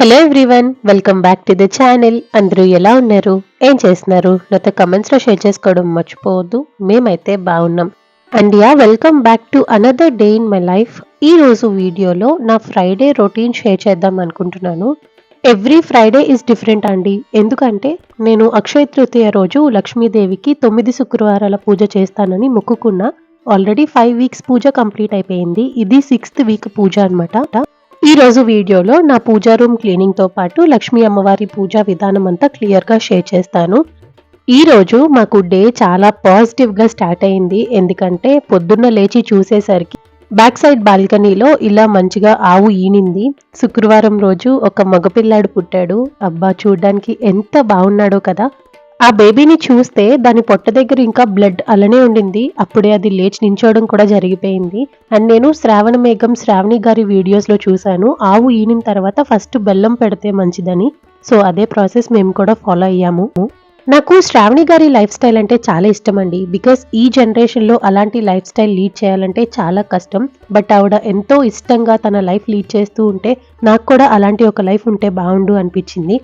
Hello everyone welcome back to the channel అందరూ ఎలా ఉన్నారు? ఏం చేస్తున్నారు? నాతో కమెంట్స్లో షేర్ చేసుకోవడం మర్చిపోవద్దు. మేమైతే బాగున్నాం. And yeah welcome back to another day in my life ఈ రోజు వీడియోలో నా ఫ్రైడే రొటీన్ షేర్ చేద్దాం అనుకుంటున్నాను. ఎవ్రీ ఫ్రైడే ఈజ్ డిఫరెంట్ అండి ఎందుకంటే నేను అక్షయ తృతీయ రోజు లక్ష్మీదేవికి తొమ్మిది శుక్రవారాల పూజ చేస్తానని మొక్కుకున్నా. ఆల్రెడీ ఫైవ్ వీక్స్ పూజ కంప్లీట్ అయిపోయింది. ఇది సిక్స్త్ వీక్ పూజ అన్నమాట. ఈ రోజు వీడియోలో నా పూజా రూమ్ క్లీనింగ్తో పాటు లక్ష్మీ అమ్మవారి పూజా విధానం అంతా క్లియర్గా షేర్ చేస్తాను. ఈరోజు మాకు డే చాలా పాజిటివ్గా స్టార్ట్ అయింది. ఎందుకంటే పొద్దున్న లేచి చూసేసరికి బ్యాక్ సైడ్ బాల్కనీలో ఇలా మంచిగా ఆవు ఈనింది. శుక్రవారం రోజు ఒక మగపిల్లాడు పుట్టాడు. అబ్బా చూడ్డానికి ఎంత బాగున్నాడో కదా. ఆ బేబీని చూస్తే దాని పొట్ట దగ్గర ఇంకా బ్లడ్ అలానే ఉండింది. అప్పుడే అది లేచి నించోవడం కూడా జరిగిపోయింది. అండ్ నేను శ్రావణ మేఘం శ్రావణి గారి వీడియోస్లో చూశాను. ఆవు ఈనిన తర్వాత ఫస్ట్ బెల్లం పెడితే మంచిదని. సో అదే ప్రాసెస్ మేము కూడా ఫాలో అయ్యాము. నాకు శ్రావణి గారి లైఫ్ స్టైల్ అంటే చాలా ఇష్టం అండి బికాస్ ఈ జనరేషన్లో అలాంటి లైఫ్ స్టైల్ లీడ్ చేయాలంటే చాలా కష్టం. బట్ ఆవిడ ఎంతో ఇష్టంగా తన లైఫ్ లీడ్ చేస్తూ ఉంటే నాకు కూడా అలాంటి ఒక లైఫ్ ఉంటే బాగుండు అనిపించింది.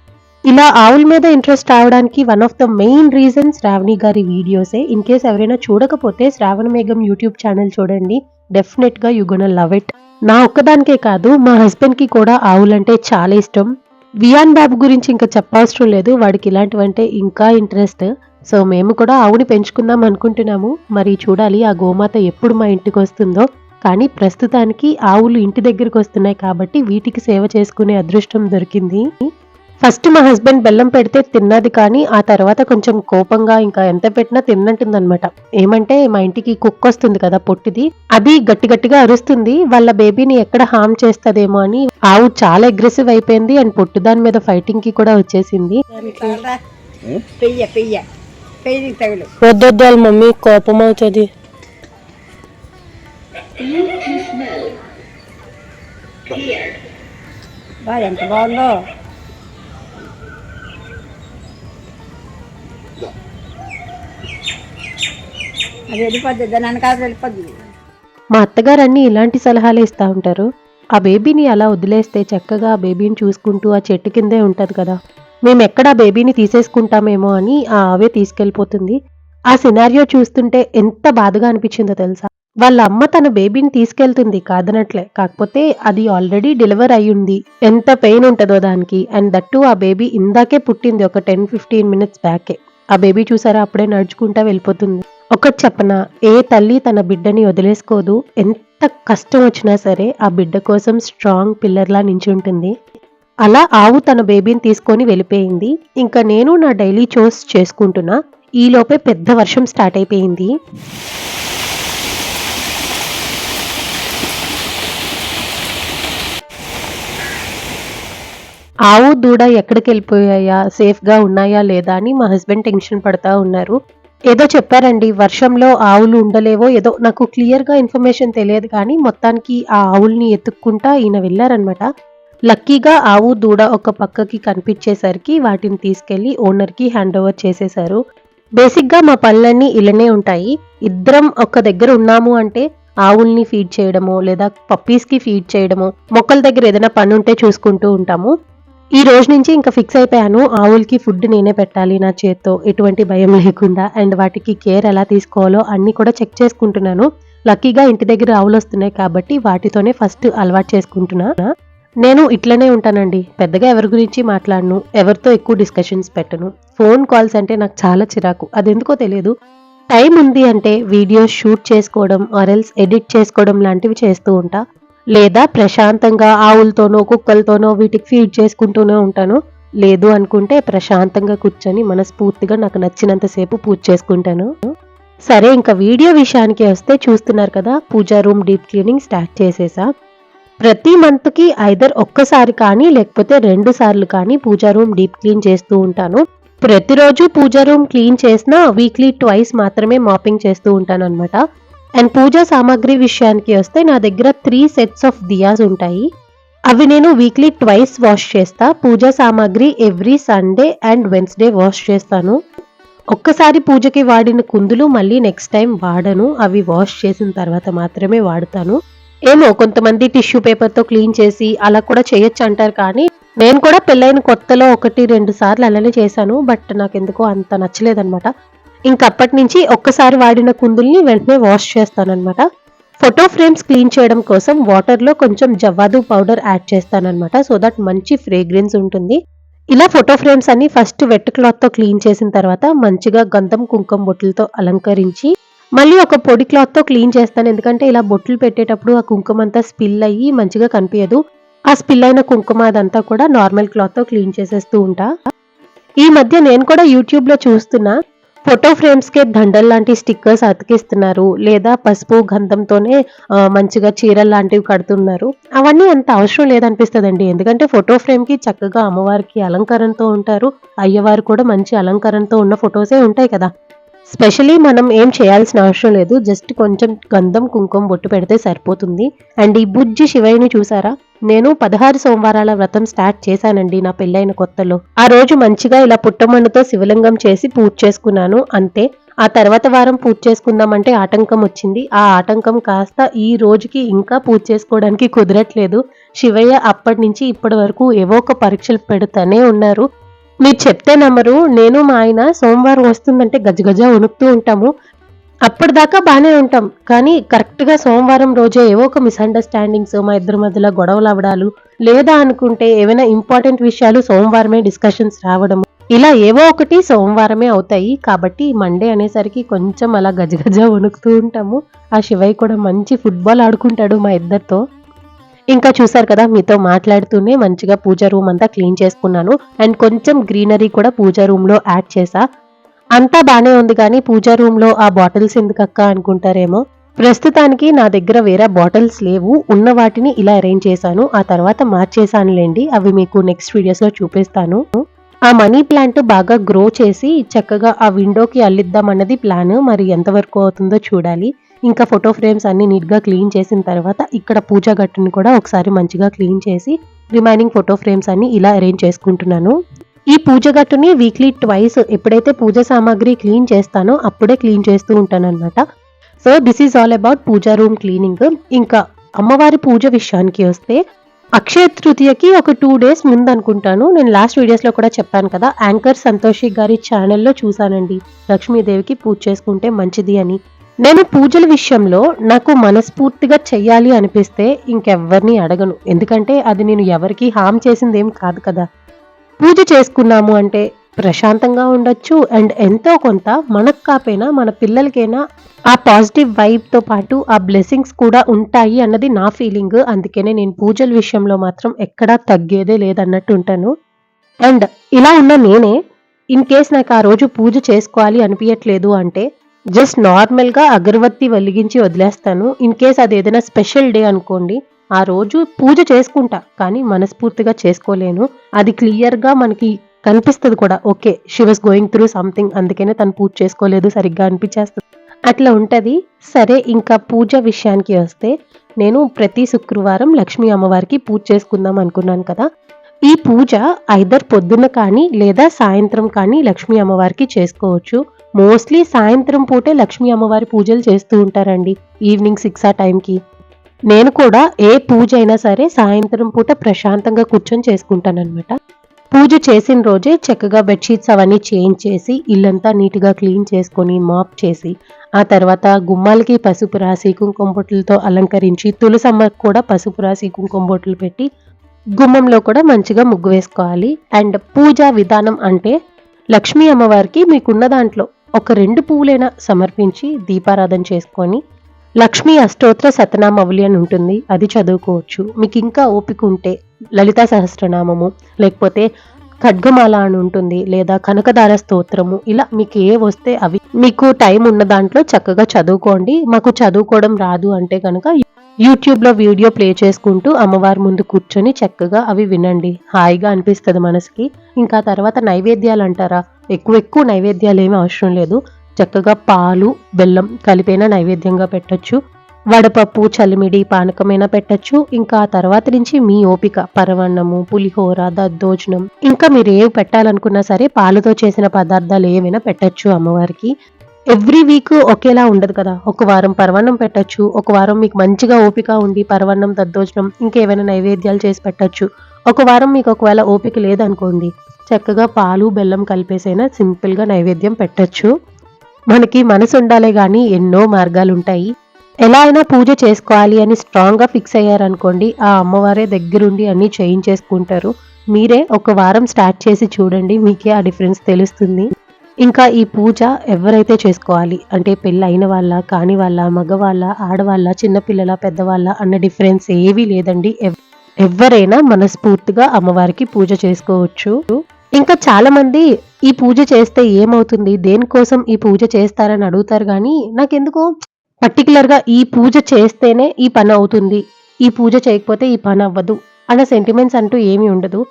ఇలా ఆవుల మీద ఇంట్రెస్ట్ రావడానికి one of the main reason Shravani గారి వీడియోసే ఇన్ కేస్ ఎవరైనా చూడకపోతే శ్రావణ మేఘం యూట్యూబ్ ఛానల్ చూడండి. డెఫినెట్గా యు లవ్ ఇట్ నా ఒక్కదానికే కాదు మా హస్బెండ్కి కూడా ఆవులంటే చాలా ఇష్టం. వియాన్ బాబు గురించి ఇంకా చెప్పవసరం లేదు. వాడికి ఇలాంటివంటే ఇంకా ఇంట్రెస్ట్ సో మేము కూడా ఆవుని పెంచుకుందాం అనుకుంటున్నాము. మరి చూడాలి ఆ గోమాత ఎప్పుడు మా ఇంటికి వస్తుందో. కానీ ప్రస్తుతానికి ఆవులు ఇంటి దగ్గరికి వస్తున్నాయి కాబట్టి వీటికి సేవ చేసుకునే అదృష్టం దొరికింది. ఫస్ట్ మా హస్బెండ్ బెల్లం పెడితే తిన్నది కానీ ఆ తర్వాత కొంచెం కోపంగా ఇంకా ఎంత పెట్టినా తిన్నంటుందన్నమాట. ఏమంటే మా ఇంటికి కుక్క వస్తుంది కదా పొట్టిది అది గట్టి గట్టిగా అరుస్తుంది వాళ్ళ బేబీని ఎక్కడ హామ్ చేస్తదేమో అని ఆవు చాలా అగ్రెసివ్ అయిపోయింది అండ్ పొట్టు దాని మీద ఫైటింగ్కి కూడా వచ్చేసింది. మమ్మీ కోపం అవుతుంది. బాగా ఎంత బాగుందో. అది వెళ్ళిపోద్ది దాని వెనకాల వెళ్ళిపోద్ది. మా అత్తగారు అన్ని ఇలాంటి సలహాలు ఇస్తూ ఉంటారు. ఆ బేబీని అలా వదిలేస్తే చక్కగా ఆ బేబీని చూసుకుంటూ ఆ చెట్టు కిందే ఉంటది కదా. మేము ఎక్కడ ఆ బేబీని తీసేసుకుంటామేమో అని ఆ ఆవే తీసుకెళ్ళిపోతుంది. ఆ సినారియో చూస్తుంటే ఎంత బాధగా అనిపించిందో తెలుసా? వాళ్ళ అమ్మ తన బేబీని తీసుకెళ్తుంది కాదనట్లే. కాకపోతే అది ఆల్రెడీ డెలివర్ అయ్యింది. ఎంత పెయిన్ ఉంటుందో దానికి. అండ్ దట్టు ఆ బేబీ ఇందాకే పుట్టింది ఒక టెన్ ఫిఫ్టీన్ మినిట్స్ బ్యాకే. ఆ బేబీ చూసారా? అప్పుడే నడుచుకుంటా వెళ్ళిపోతుంది. ఒకటి చెప్పనా ఏ తల్లి తన బిడ్డని వదిలేసుకోదు? ఎంత కష్టం వచ్చినా సరే ఆ బిడ్డ కోసం స్ట్రాంగ్ పిల్లర్లా నించుంటుంది. అలా ఆవు తన బేబీని తీసుకొని వెళ్ళిపోయింది. ఇంకా నేను నా డైలీ చోస్ చేసుకుంటున్నా. ఈలోపే పెద్ద వర్షం స్టార్ట్ అయిపోయింది. ఆవు దూడ ఎక్కడికి వెళ్ళిపోయాయా? సేఫ్గా ఉన్నాయా లేదా అని మా హస్బెండ్ టెన్షన్ పడతా ఉన్నారు. ఏదో చెప్పారండి వర్షంలో ఆవులు ఉండలేవో ఏదో నాకు క్లియర్గా ఇన్ఫర్మేషన్ తెలియదు కానీ మొత్తానికి ఆ ఆవుల్ని ఎత్తుక్కుంటా ఈయన వెళ్ళారనమాట లక్కీగా ఆవు దూడ ఒక పక్కకి కనిపించేసరికి వాటిని తీసుకెళ్ళి ఓనర్కి హ్యాండ్ ఓవర్ చేసేశారు. బేసిక్గా మా పనులన్నీ ఇలానే ఉంటాయి. ఇద్దరం ఒక దగ్గర ఉన్నాము అంటే ఆవుల్ని ఫీడ్ చేయడము లేదా పప్పీస్కి ఫీడ్ చేయడము మొక్కల దగ్గర ఏదైనా పని ఉంటే చూసుకుంటూ ఉంటాము. ఈ రోజు నుంచి ఇంకా ఫిక్స్ అయిపోయాను. ఆవులకి ఫుడ్ నేనే పెట్టాలి నా చేత్తో. ఎటువంటి భయం లేకుండా అండ్ వాటికి కేర్ ఎలా తీసుకోవాలో అన్ని కూడా చెక్ చేసుకుంటున్నాను. లక్కీగా ఇంటి దగ్గర ఆవులు వస్తున్నాయి కాబట్టి వాటితోనే ఫస్ట్ అలవాటు చేసుకుంటున్నా. నేను ఇట్లనే ఉంటానండి. పెద్దగా ఎవరి గురించి మాట్లాడను. ఎవరితో ఎక్కువ డిస్కషన్స్ పెట్టను. ఫోన్ కాల్స్ అంటే నాకు చాలా చిరాకు. అదెందుకో తెలియదు టైం ఉంది అంటే వీడియోస్ షూట్ చేసుకోవడం ఆర్ఎల్స్ ఎడిట్ చేసుకోవడం లాంటివి చేస్తూ ఉంటా. లేదా ప్రశాంతంగా ఆవులతోనో కుక్కలతోనో వీటికి ఫీడ్ చేసుకుంటూనే ఉంటాను. లేదు అనుకుంటే ప్రశాంతంగా కూర్చొని మనస్ఫూర్తిగా నాకు నచ్చినంతసేపు పూజ చేసుకుంటాను. సరే ఇంకా వీడియో విషయానికి వస్తే చూస్తున్నారు కదా పూజా రూమ్ డీప్ క్లీనింగ్ స్టార్ట్ చేసేసా. ప్రతి మంత్కి ఐదర్ ఒక్కసారి కానీ లేకపోతే రెండు సార్లు కానీ పూజా రూమ్ డీప్ క్లీన్ చేస్తూ ఉంటాను. ప్రతిరోజు పూజా రూమ్ క్లీన్ చేసినా వీక్లీ ట్వైస్ మాత్రమే మాపింగ్ చేస్తూ ఉంటాను అనమాట అండ్ పూజా సామాగ్రి విషయానికి వస్తే నా దగ్గర త్రీ సెట్స్ ఆఫ్ దియాస్ ఉంటాయి. అవి నేను వీక్లీ ట్వైస్ వాష్ చేస్తా. పూజా సామాగ్రి every Sunday and Wednesday wash చేస్తాను. ఒక్కసారి పూజకి వాడిన కుందులు మళ్ళీ నెక్స్ట్ టైం వాడను. అవి వాష్ చేసిన తర్వాత మాత్రమే వాడతాను. ఏమో కొంతమంది టిష్యూ పేపర్‌తో క్లీన్ చేసి అలా కూడా చేయొచ్చు అంటారు కానీ, నేను కూడా పెళ్ళైన కొత్తలో 1, 2 సార్లు అలానే చేశాను. బట్ నాకు ఎందుకో అంత నచ్చలేదనమాట. ఇంకప్పటి అప్పటినుంచి ఒక్కసారి వాడిన కుందుల్ని వెంటనే వాష్ చేస్తాననమాట. ఫోటో ఫ్రేమ్స్ క్లీన్ చేయడం కోసం వాటర్‌లో కొంచెం జవ్వాదు పౌడర్ యాడ్ చేస్తానన్నమాట సో దట్ మంచి ఫ్రేగ్రెన్స్ ఉంటుంది. ఇలా ఫోటో ఫ్రేమ్స్ అన్ని ఫస్ట్ వెట్ క్లాత్‌తో క్లీన్ చేసిన తర్వాత మంచిగా గంధం, కుంకుమ బొట్టులతో అలంకరించి, మళ్ళీ ఒక పొడి క్లాత్‌తో క్లీన్ చేస్తాను. ఎందుకంటే ఇలా బొట్లు పెట్టేటప్పుడు ఆ కుంకుమ అంతా స్పిల్ అయ్యి మంచిగా కనిపియదు. ఆ స్పిల్ అయిన కుంకుమ అదంతా కూడా నార్మల్ క్లాత్‌తో క్లీన్ చేసేస్తూ ఉంటా. ఈ మధ్య నేను కూడా యూట్యూబ్‌లో చూస్తున్నా. ఫోటో ఫ్రేమ్స్‌కే దండల్లాంటి స్టిక్కర్స్ అతికిస్తున్నారు. లేదా పసుపు, గంధంతోనే మంచిగా చీరలు లాంటివి కడుతున్నారు. అవన్నీ అంత అవసరం లేదనిపిస్తుందండి ఎందుకంటే ఫోటో ఫ్రేమ్‌కి చక్కగా అమ్మవారికి అలంకరణతో ఉంటారు. అయ్యవారు కూడా మంచి అలంకరణతో ఉన్న ఫొటోసే ఉంటాయి కదా! స్పెషల్లీ మనం ఏం చేయాల్సిన అవసరం లేదు. జస్ట్ కొంచెం గంధం, కుంకుమ బొట్టు పెడితే సరిపోతుంది. అండ్ ఈ బుజ్జి శివయ్యని చూసారా? నేను 16 సోమవారాల వ్రతం స్టార్ట్ చేశానండి నా పెళ్ళైన కొత్తలో. ఆ రోజు మంచిగా ఇలా పుట్టమన్నుతో శివలింగం చేసి పూజ చేసుకున్నాను అంతే. ఆ తర్వాత వారం పూజ చేసుకుందామంటే ఆటంకం వచ్చింది. ఆ ఆటంకం కాస్త ఈ రోజుకి ఇంకా పూజ చేసుకోవడానికి కుదరట్లేదు. శివయ్య అప్పటినుంచి ఇప్పటి వరకు ఏవో ఒక పరీక్షలు పెడుతూనే ఉన్నారు. మీరు చెప్తే నమ్మరు. నేను మా ఆయన సోమవారం వస్తుందంటే గజగజ వణుకుతూ ఉంటాము. అప్పటిదాకా బాగానే ఉంటాం. కానీ కరెక్ట్‌గా సోమవారం రోజే ఏవో ఒక మిస్‌అండర్‌స్టాండింగ్స్ మా ఇద్దరి మధ్యలో గొడవలు అవడాలు లేదా అనుకుంటే ఏవైనా ఇంపార్టెంట్ విషయాలు సోమవారమే డిస్కషన్స్ రావడం ఇలా ఏవో ఒకటి సోమవారమే అవుతాయి. కాబట్టి మండే అనేసరికి కొంచెం అలా గజగజ వణుకుతూ ఉంటాము. ఆ శివయ్య కూడా మంచి ఫుట్‌బాల్ ఆడుకుంటాడు మా ఇద్దరితో. ఇంకా చూసారు కదా! మీతో మాట్లాడుతూనే మంచిగా పూజ రూమ్ అంతా క్లీన్ చేసుకున్నాను. అండ్ కొంచెం గ్రీనరీ కూడా పూజ రూమ్‌లో యాడ్ చేశా. అంతా బానే ఉంది కానీ పూజ రూమ్‌లో ఆ బాటిల్స్ ఎందుకక్కా అనుకుంటారేమో. ప్రస్తుతానికి నా దగ్గర వేరే బాటిల్స్ లేవు. ఉన్న వాటిని ఇలా అరేంజ్ చేశాను. ఆ తర్వాత మార్చేశానులెండి. అవి మీకు నెక్స్ట్ వీడియోస్‌లో చూపిస్తాను. ఆ మనీ ప్లాంట్ బాగా గ్రో చేసి చక్కగా ఆ విండోకి అల్లిద్దాం అన్నది ప్లాన్. మరి ఎంతవరకు అవుతుందో చూడాలి. ఇంకా ఫోటో ఫ్రేమ్స్ అన్ని నీట్‌గా క్లీన్ చేసిన తర్వాత ఇక్కడ పూజ గట్టుని కూడా ఒకసారి మంచిగా క్లీన్ చేసి రిమైనింగ్ ఫోటో ఫ్రేమ్స్ అన్ని ఇలా అరేంజ్ చేసుకుంటున్నాను. ఈ పూజ గట్టుని వీక్లీ ట్వైస్ ఎప్పుడైతే పూజ సామాగ్రి క్లీన్ చేస్తానో అప్పుడే క్లీన్ చేస్తూ ఉంటానన్నమాట so this is all about puja room cleaning. ఇంకా అమ్మవారి పూజ విషయానికి వస్తే అక్షయ తృతీయకి ఒక టూ డేస్ ముందు అనుకుంటాను నేను లాస్ట్ వీడియోస్‌లో కూడా చెప్పాను కదా! యాంకర్ సంతోషి గారి ఛానల్లో చూశానండి లక్ష్మీదేవికి పూజ చేసుకుంటే మంచిది అని. నేను పూజల విషయంలో నాకు మనస్ఫూర్తిగా చెయ్యాలి అనిపిస్తే ఇంకెవ్వరిని అడగను. ఎందుకంటే అది నేను ఎవరికీ హామ్ చేసిందేం కాదు కదా! పూజ చేసుకున్నాము అంటే ప్రశాంతంగా ఉండొచ్చు. అండ్ ఎంతో కొంత మనకు కాపోయినా మన పిల్లలకైనా ఆ పాజిటివ్ వైబ్‌తో పాటు ఆ బ్లెస్సింగ్స్ కూడా ఉంటాయి అన్నది నా ఫీలింగ్. అందుకనే నేను పూజల విషయంలో మాత్రం ఎక్కడా తగ్గేదే లేదన్నట్టు ఉంటాను. అండ్ ఇలా ఉన్న నేనే ఇన్ కేస్ నాకు ఆ రోజు పూజ చేసుకోవాలి అనిపించట్లేదు అంటే జస్ట్ నార్మల్‌గా అగరబత్తి వెలిగించి వదిలేస్తాను. ఇన్ కేస్ అది ఏదైనా స్పెషల్ డే అనుకోండి. ఆ రోజు పూజ చేసుకుంటా. కానీ మనస్ఫూర్తిగా చేసుకోలేను. అది క్లియర్‌గా మనకి కనిపిస్తుంది కూడా. Okay. She was going through something అందుకనే తను పూజ చేసుకోలేదు సరిగ్గా అనిపించేస్తుంది అట్లా ఉంటుంది సరే ఇంకా పూజ విషయానికి వస్తే నేను ప్రతి శుక్రవారం లక్ష్మీ అమ్మవారికి పూజ చేసుకుందాం అనుకున్నాను కదా! ఈ పూజ ఐదర్ పొద్దున్న కానీ లేదా సాయంత్రం కానీ లక్ష్మీ అమ్మవారికి చేసుకోవచ్చు. మోస్ట్‌లీ సాయంత్రం పూటే లక్ష్మీ అమ్మవారి పూజలు చేస్తూ ఉంటారండి. ఈవినింగ్ సిక్స్ ఆ టైంకి. నేను కూడా ఏ పూజ అయినా సరే సాయంత్రం పూట ప్రశాంతంగా కూర్చొని చేసుకుంటాననమాట. పూజ చేసిన రోజే చక్కగా బెడ్‌షీట్స్ అవన్నీ చేంజ్ చేసి ఇల్లంతా నీట్‌గా క్లీన్ చేసుకొని మాప్ చేసి ఆ తర్వాత గుమ్మాలకి పసుపు రాసి కుంకుమ బొట్లతో అలంకరించి తులసమ్మ కూడా పసుపు రాసి కుంకుమ బొట్లు పెట్టి గుమ్మంలో కూడా మంచిగా ముగ్గు వేసుకోవాలి. అండ్ పూజా విధానం అంటే లక్ష్మీ అమ్మవారికి మీకున్న దాంట్లో ఒక రెండు పువ్వులైనా సమర్పించి దీపారాధన చేసుకొని లక్ష్మీ అష్టోత్తర శతనామావళి అని ఉంటుంది. అది చదువుకోవచ్చు. మీకు ఇంకా ఓపిక ఉంటే లలితా సహస్రనామము లేకపోతే ఖడ్గమాల అని ఉంటుంది. లేదా కనకదార స్తోత్రము ఇలా మీకు ఏవొస్తే అవి మీకు టైం ఉన్న దాంట్లో చక్కగా చదువుకోండి. మాకు చదువుకోవడం రాదు అంటే కనుక యూట్యూబ్‌లో వీడియో ప్లే చేసుకుంటూ అమ్మవారి ముందు కూర్చొని చక్కగా అవి వినండి. హాయిగా అనిపిస్తుంది మనసుకి. ఇంకా తర్వాత నైవేద్యాలు అంటారా ఎక్కువ ఎక్కువ నైవేద్యాలు ఏమీ అవసరం లేదు. చక్కగా పాలు, బెల్లం కలిపైన నైవేద్యంగా పెట్టొచ్చు. వడపప్పు, చలిమిడి, పానకమైనా పెట్టచ్చు ఇంకా ఆ తర్వాత నుంచి మీ ఓపిక. పరవన్నము పులిహోర, దద్దోజనం ఇంకా మీరు ఏవి పెట్టాలనుకున్నా సరే పాలతో చేసిన పదార్థాలు ఏవైనా పెట్టచ్చు అమ్మవారికి. ఎవ్రీ వీక్ ఒకేలా ఉండదు కదా. ఒక వారం పర్వణం పెట్టచ్చు ఒక వారం మీకు మంచిగా ఓపిక ఉండి పరవన్నం దద్దోజనం ఇంకేమైనా నైవేద్యాలు చేసి పెట్టచ్చు. ఒక వారం మీకు ఒకవేళ ఓపిక లేదనుకోండి చక్కగా పాలు బెల్లం కలిపేసైనా సింపుల్గా నైవేద్యం పెట్టొచ్చు. మనకి మనసు ఉండాలే కానీ ఎన్నో మార్గాలు ఉంటాయి. ఎలా అయినా పూజ చేసుకోవాలి అని స్ట్రాంగ్గా ఫిక్స్ అయ్యారనుకోండి ఆ అమ్మవారే దగ్గరుండి అన్నీ చేయించేసుకుంటారు. మీరే ఒక వారం స్టార్ట్ చేసి చూడండి మీకే ఆ డిఫరెన్స్ తెలుస్తుంది. ఇంకా ఈ పూజ ఎవరైతే చేసుకోవాలి? అంటే పెళ్ళి అయిన వాళ్ళ కాని వాళ్ళ మగవాళ్ళ ఆడవాళ్ళ చిన్నపిల్లల పెద్దవాళ్ళ అన్న డిఫరెన్స్ ఏవీ లేదండి. ఎవ్- ఎవరైనా మనస్ఫూర్తిగా అమ్మవారికి పూజ చేసుకోవచ్చు. ఇంకా చాలా మంది ఈ పూజ చేస్తే ఏమవుతుంది? దేనికోసం ఈ పూజ చేస్తారని అడుగుతారు కానీ నాకెందుకో పర్టికులర్గా ఈ పూజ చేస్తేనే ఈ పని అవుతుంది. ఈ పూజ చేయకపోతే ఈ పని అవ్వదు అన్న సెంటిమెంట్స్ అంటూ ఏమీ ఉండదు.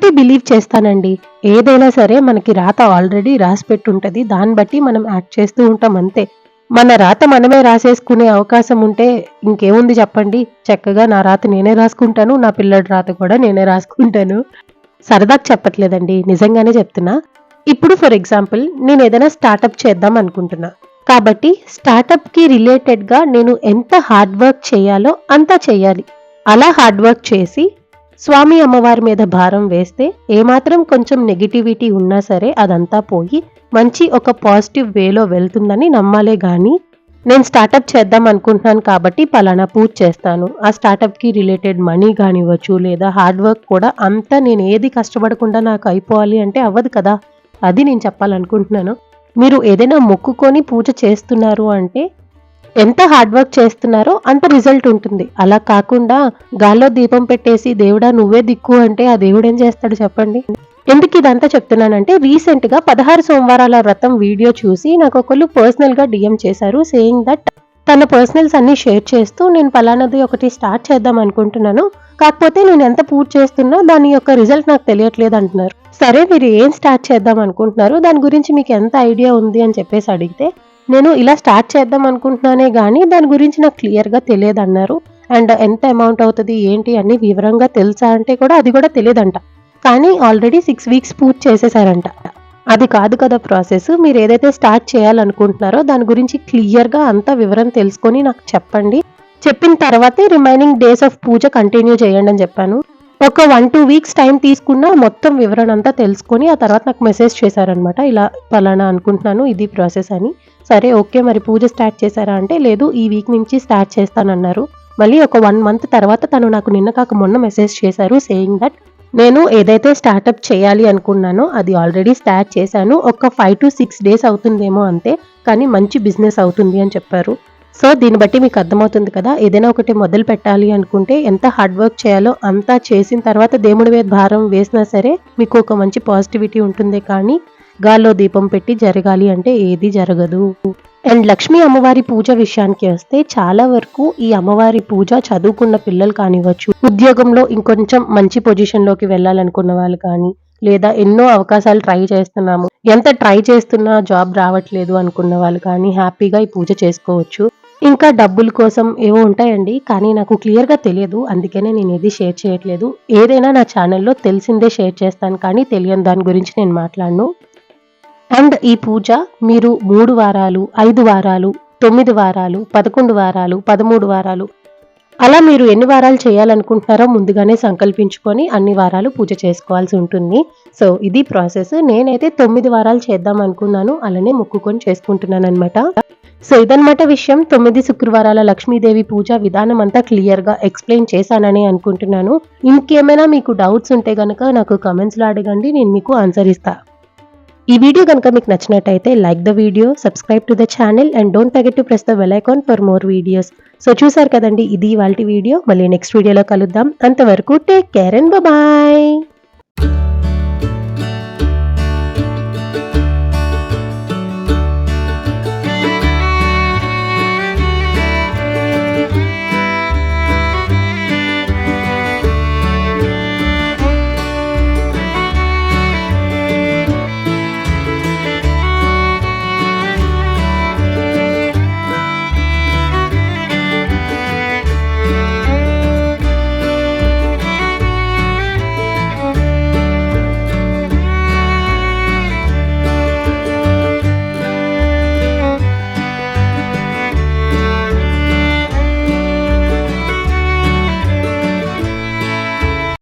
ఒకటి బిలీవ్ చేస్తానండి. ఏదైనా సరే మనకి రాత ఆల్రెడీ రాసి పెట్టుంటది. దాన్ని బట్టి మనం యాక్ట్ చేస్తూ ఉంటాం అంతే. మన రాత మనమే రాసేసుకునే అవకాశం ఉంటే ఇంకేముంది చెప్పండి? చక్కగా నా రాత నేనే రాసుకుంటాను. నా పిల్లడి రాత కూడా నేనే రాసుకుంటాను. సరదాకు చెప్పట్లేదండి. నిజంగానే చెప్తున్నా. ఇప్పుడు ఫర్ ఎగ్జాంపుల్ నేను ఏదైనా స్టార్టప్ చేద్దాం అనుకుంటున్నా. కాబట్టి స్టార్టప్కి రిలేటెడ్గా నేను ఎంత హార్డ్ వర్క్ చేయాలో అంతా చేయాలి. అలా హార్డ్ వర్క్ చేసి స్వామి అమ్మవారి మీద భారం వేస్తే ఏమాత్రం కొంచెం నెగిటివిటీ ఉన్నా సరే అదంతా పోయి మంచి ఒక పాజిటివ్ వేలో వెళ్తుందని నమ్మాలే గాని నేను స్టార్టప్ చేద్దాం అనుకుంటున్నాను కాబట్టి పలానా పూజ చేస్తాను. ఆ స్టార్టప్కి రిలేటెడ్ మనీ కానివ్వచ్చు లేదా హార్డ్ వర్క్ కూడా అంతా నేను ఏది కష్టపడకుండా నాకు అయిపోవాలి అంటే అవ్వదు కదా. అది నేను చెప్పాలనుకుంటున్నాను. మీరు ఏదైనా మొక్కుకొని పూజ చేస్తున్నారు అంటే ఎంత హార్డ్ వర్క్ చేస్తున్నారో అంత రిజల్ట్ ఉంటుంది. అలా కాకుండా గాల్లో దీపం పెట్టేసి దేవుడా నువ్వే దిక్కు అంటే ఆ దేవుడు ఏం చేస్తాడు చెప్పండి? ఎందుకు ఇదంతా చెప్తున్నానంటే రీసెంట్గా పదహారు సోమవారాల వ్రతం వీడియో చూసి నాకు ఒకళ్ళు పర్సనల్గా డిఎం చేశారు సేయింగ్ దట్ తన పర్సనల్స్ అన్ని షేర్ చేస్తూ నేను పలానాది ఒకటి స్టార్ట్ చేద్దాం అనుకుంటున్నాను. కాకపోతే నేను ఎంత పూర్తి చేస్తున్నా దాని యొక్క రిజల్ట్ నాకు తెలియట్లేదు అంటున్నారు. సరే మీరు ఏం స్టార్ట్ చేద్దాం అనుకుంటున్నారు దాని గురించి మీకు ఎంత ఐడియా ఉంది అని చెప్పేసి అడిగితే నేను ఇలా స్టార్ట్ చేద్దాం అనుకుంటున్నానే కానీ దాని గురించి నాకు క్లియర్గా తెలియదు అన్నారు అండ్ ఎంత అమౌంట్ అవుతుంది ఏంటి అని వివరంగా తెలుసా అంటే కూడా అది కూడా తెలియదంట. కానీ ఆల్రెడీ సిక్స్ వీక్స్ పూజ చేసేసారంట. అది కాదు కదా ప్రాసెస్ మీరు ఏదైతే స్టార్ట్ చేయాలనుకుంటున్నారో దాని గురించి క్లియర్గా అంత వివరం తెలుసుకొని నాకు చెప్పండి. చెప్పిన తర్వాతే remaining days of puja continue చేయండి అని చెప్పాను. ఒక వన్ టూ వీక్స్ టైం తీసుకున్న మొత్తం వివరణ అంతా తెలుసుకొని ఆ తర్వాత నాకు మెసేజ్ చేశారనమాట ఇలా పలానా అనుకుంటున్నాను ఇది ప్రాసెస్ అని. సరే ఓకే మరి పూజ స్టార్ట్ చేశారా అంటే లేదు ఈ వీక్ నుంచి స్టార్ట్ చేస్తానన్నారు. మళ్ళీ ఒక వన్ మంత్ తర్వాత తను నాకు నిన్న కాక మొన్న మెసేజ్ చేశారు సేయింగ్ దట్ నేను ఏదైతే స్టార్టప్ చేయాలి అనుకున్నానో అది ఆల్రెడీ స్టార్ట్ చేశాను ఒక ఫైవ్ టు సిక్స్ డేస్ అవుతుందేమో అంతే కానీ మంచి బిజినెస్ అవుతుంది అని చెప్పారు. సో దీన్ని బట్టి మీకు అర్థమవుతుంది కదా ఏదైనా ఒకటి మొదలు పెట్టాలి అనుకుంటే ఎంత హార్డ్ వర్క్ చేయాలో అంతా చేసిన తర్వాత దేవుడి మీద భారం వేసినా సరే మీకు ఒక మంచి పాజిటివిటీ ఉంటుంది కానీ గాల్లో దీపం పెట్టి జరగాలి అంటే ఏది జరగదు. అండ్ లక్ష్మీ అమ్మవారి పూజ విషయానికి వస్తే చాలా వరకు ఈ అమ్మవారి పూజ చదువుకున్న పిల్లలు కానివ్వచ్చు ఉద్యోగంలో ఇంకొంచెం మంచి పొజిషన్లోకి వెళ్ళాలనుకున్న వాళ్ళు కానీ లేదా ఎన్నో అవకాశాలు ట్రై చేస్తున్నాము. ఎంత ట్రై చేస్తున్నా జాబ్ రావట్లేదు అనుకున్న వాళ్ళు కానీ హ్యాపీగా ఈ పూజ చేసుకోవచ్చు. ఇంకా డబ్బుల కోసం ఏవో ఉంటాయండి కానీ నాకు క్లియర్గా తెలియదు. అందుకనే నేను ఏది షేర్ చేయట్లేదు. ఏదైనా నా ఛానల్లో తెలిసిందే షేర్ చేస్తాను కానీ తెలియని దాని గురించి నేను మాట్లాడను. అండ్ ఈ పూజ మీరు మూడు వారాలు ఐదు వారాలు తొమ్మిది వారాలు పదకొండు వారాలు పదమూడు వారాలు. అలా మీరు ఎన్ని వారాలు చేయాలనుకుంటున్నారో ముందుగానే సంకల్పించుకొని అన్ని వారాలు పూజ చేసుకోవాల్సి ఉంటుంది. సో ఇది ప్రాసెస్. నేనైతే తొమ్మిది వారాలు చేద్దాం అనుకున్నాను. అలానే మొక్కుకొని చేసుకుంటున్నాను అనమాట సో ఇదన్నమాట విషయం. తొమ్మిది శుక్రవారాల లక్ష్మీదేవి పూజ విధానం అంతా క్లియర్గా ఎక్స్ప్లెయిన్ చేశానని అనుకుంటున్నాను. ఇంకేమైనా మీకు డౌట్స్ ఉంటే గనక నాకు కమెంట్స్లో అడగండి. నేను మీకు ఆన్సర్ ఇస్తాను ఈ వీడియో కనుక మీకు నచ్చినట్టయితే like the video subscribe to the channel and don't forget to press the bell icon for more videos. So చూసారు కదండి ఇది వాళ్ళ వీడియో. మళ్ళీ నెక్స్ట్ వీడియోలో కలుద్దాం. అంతవరకు టేక్ కేర్ అండ్ బాయ్